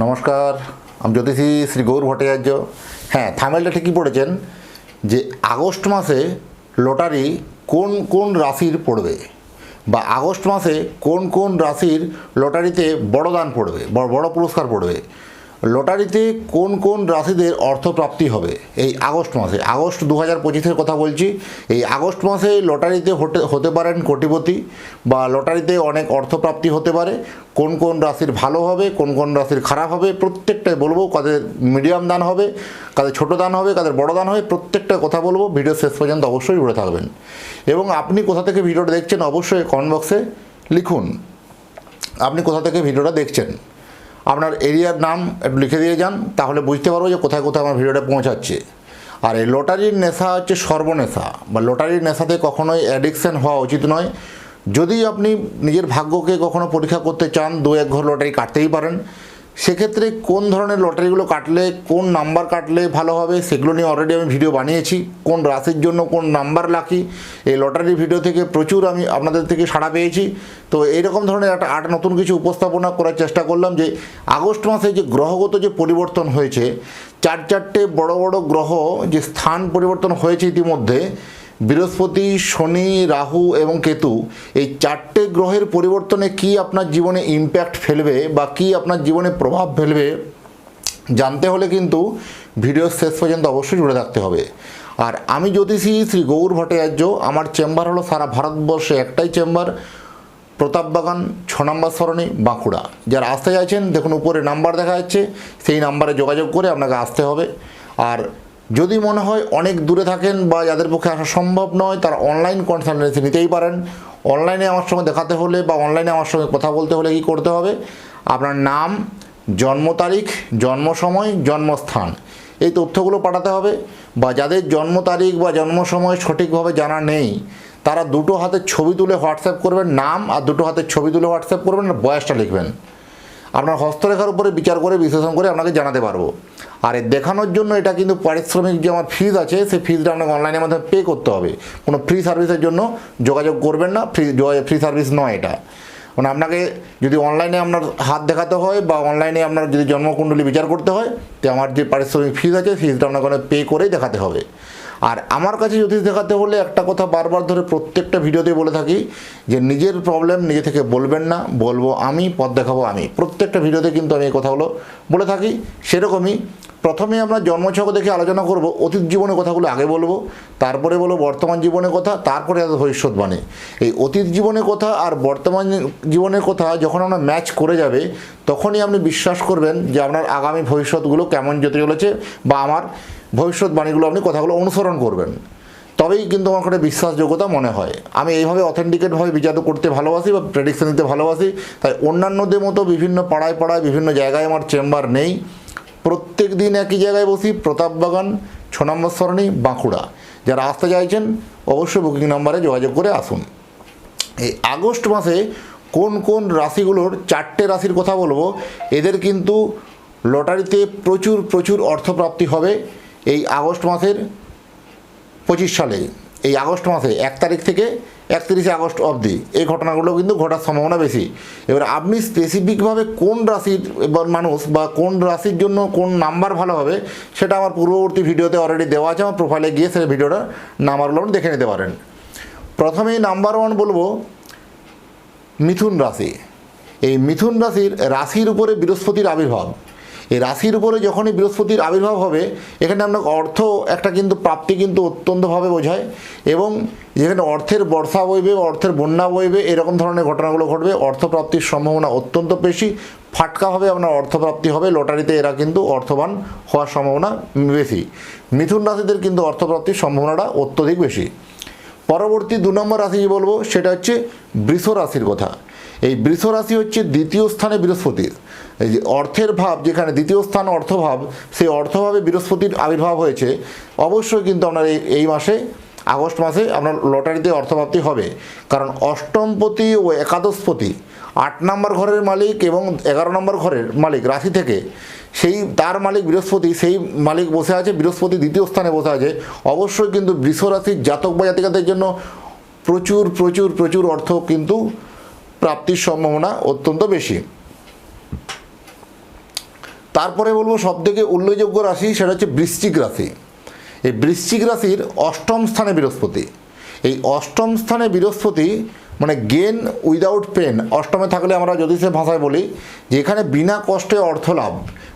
নমস্কার, আমি জ্যোতিষী শ্রী গৌর ভট্টাচার্য। হ্যাঁ থামেলটা ঠিকই পড়েছেন যে আগস্ট মাসে লটারি কোন কোন রাশির পড়বে? বা আগস্ট মাসে কোন কোন রাশির লটারিতে বড় দান পড়বে, বড় বড় পুরস্কার পড়বে? লটারিতে কোন কোন রাশিদের অর্থপ্রাপ্তি হবে? এই আগস্ট মাসে। আগস্ট দু হাজার পঁচিশের কথা বলছি। এই আগস্ট মাসে লটারিতে হতে হতে পারেন কোটিপতি বা লটারিতে অনেক অর্থপ্রাপ্তি হতে পারে। কোন কোন রাশির ভালো হবে, কোন কোন রাশির খারাপ হবে, প্রত্যেকটাই বলব। কাদের মিডিয়াম দান হবে, কাদের ছোট দান হবে, কাদের বড় দান হবে, প্রত্যেকটা কথা বলব। ভিডিও শেষ পর্যন্ত অবশ্যই জুড়ে থাকবেন। এবং আপনি কোথা থেকে ভিডিওটা দেখছেন অবশ্যই কমেন্ট বক্সে লিখুন। আপনি কোথা থেকে ভিডিওটা দেখছেন? আপনার এরিয়ার নাম একটু লিখে দিয়ে যান, তাহলে বুঝতে পারব যে কোথায় কোথায় আমার ভিডিওটা পৌঁছাচ্ছে। আর এই লটারির নেশা হচ্ছে সর্বনেশা, বা লটারির নেশাতে কখনোই অ্যাডিকশান হওয়া উচিত নয়। যদি আপনি নিজের ভাগ্যকে কখনো পরীক্ষা করতে চান দু এক ঘর লটারি কাটতেই পারেন। সেক্ষেত্রে কোন ধরনের লটারিগুলো কাটলে, কোন নাম্বার কাটলে ভালো হবে, সেগুলো নিয়ে অলরেডি আমি ভিডিও বানিয়েছি। কোন রাশির জন্য কোন নাম্বার লাকি, এই লটারির ভিডিও থেকে প্রচুর আমি আপনাদের থেকে সাড়া পেয়েছি। তো এইরকম ধরনের একটা আট নতুন কিছু উপস্থাপনা করার চেষ্টা করলাম যে, আগস্ট মাসে যে গ্রহগত যে পরিবর্তন হয়েছে, চার চারটে বড় বড় গ্রহ যে স্থান পরিবর্তন হয়েছে ইতিমধ্যে বৃহস্পতি, শনি, রাহু এবং কেতু, এই চারটে গ্রহের পরিবর্তনে কি আপনার জীবনে ইম্প্যাক্ট ফেলবে বা কি আপনার জীবনে প্রভাব ফেলবে, জানতে হলে কিন্তু ভিডিও শেষ পর্যন্ত অবশ্যই জুড়ে থাকতে হবে। আর আমি জ্যোতিষী শ্রী গৌর ভট্টাচার্য, আমার চেম্বার হলো সারা ভারতবর্ষে একটাই চেম্বার প্রতাপবাগান ছ নম্বর সরণি, বাঁকুড়া। যারা আসতে চাইছেন, দেখুন উপরে নাম্বার দেখা যাচ্ছে, সেই নাম্বারে যোগাযোগ করে আপনাকে আসতে হবে। আর যদি মনে হয় অনেক দূরে থাকেন বা যাদের পক্ষে আসা সম্ভব নয়, তারা অনলাইন কনসালটেন্সি নিতেই পারেন। অনলাইনে আমার সঙ্গে দেখাতে হলে বা অনলাইনে আমার সঙ্গে কথা বলতে হলে কী করতে হবে? আপনার নাম, জন্ম তারিখ, জন্ম সময়, জন্মস্থান। এই তথ্যগুলো পাঠাতে হবে বা যাদের জন্ম তারিখ বা জন্ম সময় সঠিকভাবে জানা নেই, তারা দুটো হাতের ছবি তুলে হোয়াটসঅ্যাপ করবেন, নাম আর দুটো হাতের ছবি তুলে হোয়াটসঅ্যাপ করবেন আর বয়সটা লিখবেন। আপনার হস্তরেখার উপরে বিচার করে, বিশ্লেষণ করে আপনাকে জানাতে পারব। আর দেখানোর জন্য এটা কিন্তু পারিশ্রমিক যে আমার ফিজ আছে, সেই ফিজটা আপনাকে অনলাইনের মাধ্যমে পে করতে হবে। কোনো ফ্রি সার্ভিসের জন্য যোগাযোগ করবেন না ফ্রি ফ্রি সার্ভিস নয় এটা। মানে আপনাকে যদি অনলাইনে আপনার হাত দেখাতে হয় বা অনলাইনে আপনার যদি জন্মকুণ্ডলী বিচার করতে হয়, তো আমার যে পারিশ্রমিক ফিজ আছে ফিজটা আপনাকে পে করেই দেখাতে হবে। আর আমার কাছে যদি দেখাতে হলে একটা কথা বারবার ধরে প্রত্যেকটা ভিডিওতে বলে থাকি যে নিজের প্রবলেম নিজে থেকে বলবেন না, বলব আমি, পথ দেখাবো আমি। প্রত্যেকটা ভিডিওতে কিন্তু আমি এই কথাগুলো বলে থাকি। সেরকমই প্রথমে আমরা জন্মছক দেখে আলোচনা করব, অতীত জীবনের কথাগুলো আগে বলব, তারপরে বলব বর্তমান জীবনের কথা, তারপরে ভবিষ্যৎবাণী এই অতীত জীবনের কথা আর বর্তমান জীবনের কথা যখন আমরা ম্যাচ করে যাবে, তখনই আপনি বিশ্বাস করবেন যে আপনার আগামী ভবিষ্যৎগুলো কেমন যেতে চলেছে বা আমার ভবিষ্যৎবাণীগুলো আপনি কথাগুলো অনুসরণ করবেন। তবেই কিন্তু আমার কাছে বিশ্বাসযোগ্যতা মনে হয়। আমি এইভাবে অথেন্টিকেটভাবে বিচার করতে ভালোবাসি বা প্রেডিকশন দিতে ভালোবাসি, তাই অন্যান্যদের মতো বিভিন্ন পাড়ায় পাড়ায়, বিভিন্ন জায়গায় আমার চেম্বার নেই। প্রত্যেক দিন একই জায়গায় বসি প্রতাপবাগান ছ নম্বর সরণি, বাঁকুড়া। যারা আসতে চাইছেন, অবশ্যই বুকিং নাম্বারে যোগাযোগ করে আসুন। এই আগস্ট মাসে কোন কোন রাশিগুলোর চারটে রাশির কথা বলব, এদের কিন্তু লটারিতে প্রচুর প্রচুর অর্থপ্রাপ্তি হবে। এই আগস্ট মাসের পঁচিশ সালে, এই আগস্ট মাসে এক তারিখ থেকে একত্রিশে আগস্ট অবধি এই ঘটনাগুলো কিন্তু ঘটার সম্ভাবনা বেশি। এবার আপনি স্পেসিফিকভাবে কোন রাশির এবার মানুষ বা কোন রাশির জন্য কোন নাম্বার ভালো হবে, সেটা আমার পূর্ববর্তী ভিডিওতে অলরেডি দেওয়া আছে, আমার প্রোফাইলে গিয়ে সেই ভিডিওটা নাম্বারগুলো আপনি দেখে নিতে পারেন। প্রথমেই নাম্বার ওয়ান বলব, মিথুন রাশি। এই মিথুন রাশির রাশির উপরে বৃহস্পতির আবির্ভাব। এই রাশির উপরে যখনই বৃহস্পতির আবির্ভাব হবে, এখানে আপনার অর্থ একটা কিন্তু প্রাপ্তি কিন্তু অত্যন্তভাবে বোঝায় এবং যেখানে অর্থের বর্ষা বইবে, অর্থের বন্যা বইবে, এরকম ধরনের ঘটনাগুলো ঘটবে, অর্থপ্রাপ্তির সম্ভাবনা অত্যন্ত বেশি। ফাটকাভাবে আপনার অর্থপ্রাপ্তি হবে, লটারিতে এরা কিন্তু অর্থবান হওয়ার সম্ভাবনা বেশি। মিথুন রাশিদের কিন্তু অর্থপ্রাপ্তির সম্ভাবনাটা অত্যধিক বেশি। পরবর্তী দু নম্বর রাশি যে বলব? সেটা হচ্ছে বৃষ রাশির কথা। এই বৃষ রাশি হচ্ছে দ্বিতীয় স্থানে বৃহস্পতির এই যে অর্থের ভাব, যেখানে দ্বিতীয় স্থান অর্থভাব, সেই অর্থভাবে বৃহস্পতির আবির্ভাব হয়েছে। অবশ্যই কিন্তু আপনার এই এই মাসে, আগস্ট মাসে আপনার লটারিতে অর্থপ্রাপ্তি হবে। কারণ অষ্টমপতি ও একাদশপতি, আট নম্বর ঘরের মালিক এবং এগারো নম্বর ঘরের মালিক রাশি থেকে, সেই, তার মালিক বৃহস্পতি, সেই মালিক বসে আছে, বৃহস্পতি দ্বিতীয় স্থানে বসে আছে। অবশ্যই কিন্তু বৃষ রাশির জাতক বা জাতিকাদের জন্য প্রচুর প্রচুর প্রচুর অর্থ কিন্তু প্রাপ্তির সম্ভাবনা অত্যন্ত বেশি। তারপরে বলব সবথেকে উল্লেখযোগ্য রাশি সেটা হচ্ছে বৃশ্চিক রাশি। এই বৃশ্চিক রাশির অষ্টম স্থানে বৃহস্পতি। এই অষ্টম স্থানে বৃহস্পতি মানে গেন উইদাউট পেন অষ্টমে থাকলে আমরা জ্যোতিষের ভাষায় বলি যে এখানে বিনা কষ্টে অর্থ লাভ।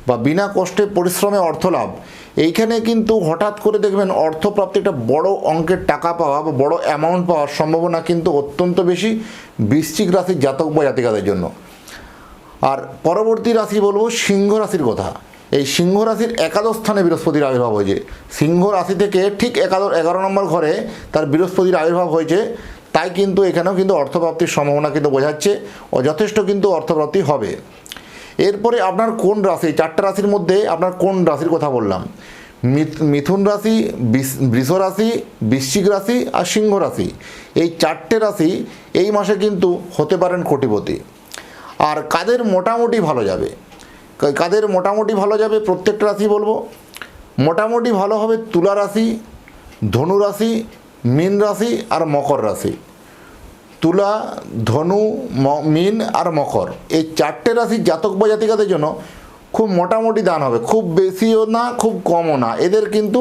বা বিনা কষ্টে পরিশ্রমে অর্থ লাভ। এইখানে কিন্তু হঠাৎ করে দেখবেন অর্থপ্রাপ্তি একটা বড় অঙ্কের টাকা পাওয়া বা বড় অ্যামাউন্ট পাওয়ার সম্ভাবনা কিন্তু অত্যন্ত বেশি বৃশ্চিক রাশির জাতক বা জাতিকাদের জন্য। আর পরবর্তী রাশি বলব সিংহ রাশির কথা। এই সিংহ রাশির একাদশ স্থানে বৃহস্পতির আবির্ভাব হয়েছে। সিংহ রাশি থেকে ঠিক একাদশ এগারো নম্বর ঘরে তার বৃহস্পতির আবির্ভাব হয়েছে। তাই কিন্তু এখানেও কিন্তু অর্থপ্রাপ্তির সম্ভাবনা কিন্তু বোঝাচ্ছে। ও যথেষ্ট কিন্তু অর্থপ্রাপ্তি হবে। এরপরে আপনার কোন রাশি? চারটা রাশির মধ্যে আপনার কোন রাশির কথা বললাম? মিথুন রাশি, বৃষ রাশি, বৃশ্চিক রাশি আর সিংহ রাশি। এই চারটে রাশি এই মাসে কিন্তু হতে পারেন কোটিপতি। আর কাদের মোটামুটি ভালো যাবে? কাদের মোটামুটি ভালো যাবে প্রত্যেকটা রাশি বলব। মোটামুটি ভালো হবে তুলা রাশি, ধনু রাশি, মীন রাশি আর মকর রাশি। তুলা, ধনু মীন আর মকর। এই চারটে রাশির জাতক বা জাতিকাদের জন্য খুব মোটামুটি দান হবে। খুব বেশিও না, খুব কমও না। এদের কিন্তু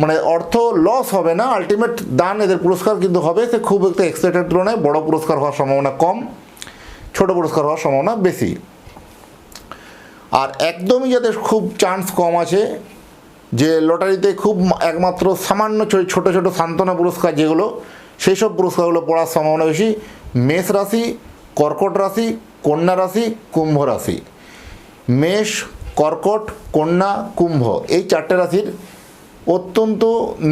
মানে অর্থ লস হবে না। আলটিমেট দান এদের পুরস্কার কিন্তু হবে। সে খুব একটা এক্সপেক্টেড তুলনায় বড় পুরস্কার হওয়ার সম্ভাবনা কম, ছোট পুরস্কার হওয়ার সম্ভাবনা বেশি। আর একদমই যাদের খুব চান্স কম আছে, যে লটারিতে খুব একমাত্র সামান্য ছোট ছোট সান্ত্বনা পুরস্কার যেগুলো সেই সব পুরস্কারগুলো পড়ার সম্ভাবনা বেশি। মেষ রাশি, কর্কট রাশি, কন্যা রাশি, কুম্ভ রাশি। মেষ, কর্কট, কন্যা, কুম্ভ এই চারটে রাশির অত্যন্ত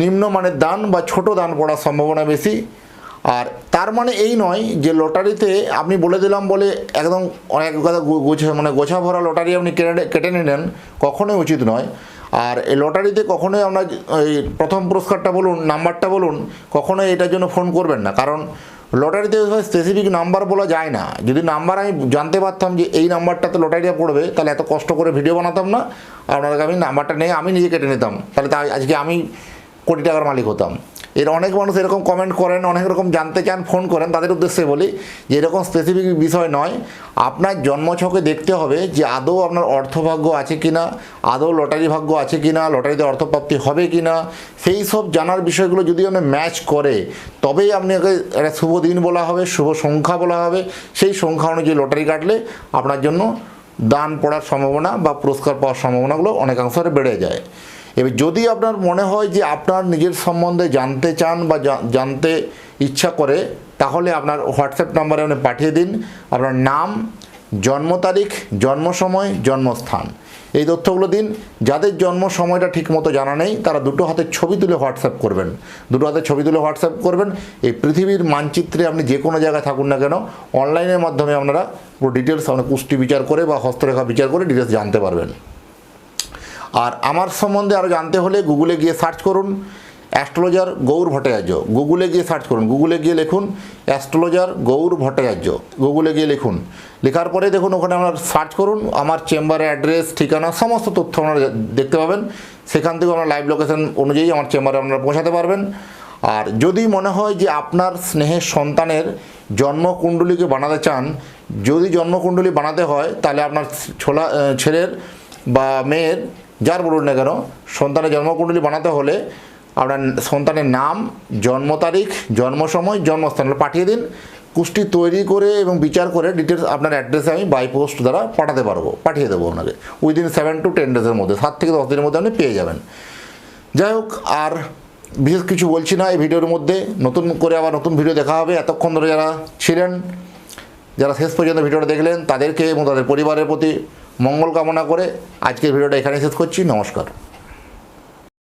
নিম্নমানের দান বা ছোট দান পড়ার সম্ভাবনা বেশি। আর তার মানে এই নয় যে লটারিতে আপনি বলে দিলাম বলে একদম অনেক কথা গোছা মানে গোছা ভরা লটারি আপনি কেটে কেটে নিলেন, কখনোই উচিত নয়। আর এই লটারিতে কখনোই আমরা এই প্রথম পুরস্কারটা বলুন, নাম্বারটা বলুন, কখনোই এটার জন্য ফোন করবেন না। কারণ লটারিতে স্পেসিফিক নাম্বার বলা যায় না। যদি নাম্বার আমি জানতে পারতাম যে এই নাম্বারটাতে লটারিটা পড়বে, তাহলে এত কষ্ট করে ভিডিও বানাতাম না। আপনাদেরকে আমি নাম্বারটা নিয়ে আমি নিজে কেটে নিতাম। তাহলে আজকে আমি কোটি টাকার মালিক হতাম। এর অনেক মানুষ এরকম কমেন্ট করেন, অনেক রকম জানতে চান ফোন করেন, তাদের উদ্দেশ্যে বলি যে এরকম স্পেসিফিক বিষয় নয়। আপনার জন্মছকে দেখতে হবে যে আদৌ আপনার অর্থভাগ্য আছে কি না আদৌ লটারি ভাগ্য আছে কি না লটারিতে অর্থপ্রাপ্তি হবে কি না সেই সব জানার বিষয়গুলো যদি আপনি ম্যাচ করে, তবেই আপনাকে একটা শুভ দিন বলা হবে, শুভ সংখ্যা বলা হবে। সেই সংখ্যা অনুযায়ী লটারি কাটলে আপনার জন্য দান পড়ার সম্ভাবনা বা পুরস্কার পাওয়ার সম্ভাবনাগুলো অনেকাংশে বেড়ে যায়। এবার যদি আপনার মনে হয় যে আপনার নিজের সম্বন্ধে জানতে চান বা জানতে ইচ্ছা করে, তাহলে আপনার হোয়াটসঅ্যাপ নাম্বারে আপনি পাঠিয়ে দিন। আপনার নাম, জন্ম তারিখ, জন্ম সময়, জন্মস্থান। এই তথ্যগুলো দিন। যাদের জন্ম সময়টা ঠিকমতো জানা নেই, তারা দুটো হাতে ছবি তুলে হোয়াটসঅ্যাপ করবেন। দুটো হাতে ছবি তুলে হোয়াটসঅ্যাপ করবেন। এই পৃথিবীর মানচিত্রে আপনি যে কোনো জায়গায় থাকুন না কেন, অনলাইনের মাধ্যমে আপনারা পুরো ডিটেলস আপনার পুষ্টি বিচার করে বা হস্তরেখা বিচার করে ডিটেলস জানতে পারবেন। আর আমার সম্বন্ধে আরও জানতে হলে গুগলে গিয়ে সার্চ করুন। অ্যাস্ট্রোলজার গৌর ভট্টাচার্য। গুগলে গিয়ে সার্চ করুন। গুগলে গিয়ে লিখুন অ্যাস্ট্রোলজার গৌর ভট্টাচার্য। গুগলে গিয়ে লিখুন। লেখার পরে দেখুন, ওখানে আপনার সার্চ করুন। আমার চেম্বারের অ্যাড্রেস ঠিকানা, সমস্ত তথ্য আপনারা দেখতে পাবেন। সেখান থেকে আপনার লাইভ লোকেশন অনুযায়ী আমার চেম্বারে আপনারা পৌঁছাতে পারবেন। আর যদি মনে হয় যে আপনার স্নেহের সন্তানের জন্মকুণ্ডলীকে বানাতে চান, যদি জন্মকুণ্ডলী বানাতে হয়, তাহলে আপনার ছোলা ছেলের বা মেয়ের যার বলুন না কেন, সন্তানের জন্মকুণ্ডলী বানাতে হলে আপনার সন্তানের নাম, জন্ম তারিখ, জন্ম সময়, জন্মস্থান পাঠিয়ে দিন। কুষ্টি তৈরি করে এবং বিচার করে ডিটেলস আপনার অ্যাড্রেসে আমি বাই পোস্ট দ্বারা পাঠাতে পারব, পাঠিয়ে দেবো আপনাকে উইদিন সেভেন টু টেন ডেজের মধ্যে, সাত থেকে দশ দিনের মধ্যে আপনি পেয়ে যাবেন। যাই হোক, আর বিশেষ কিছু বলছি না এই ভিডিওর মধ্যে। নতুন করে আবার নতুন ভিডিও দেখা হবে। এতক্ষণ ধরে যারা ছিলেন, যারা শেষ পর্যন্ত ভিডিওটা দেখলেন, তাদেরকে এবং তাদের পরিবারের প্রতি মঙ্গল কামনা করে আজকের ভিডিওটা এখানে শেষ করছি নমস্কার।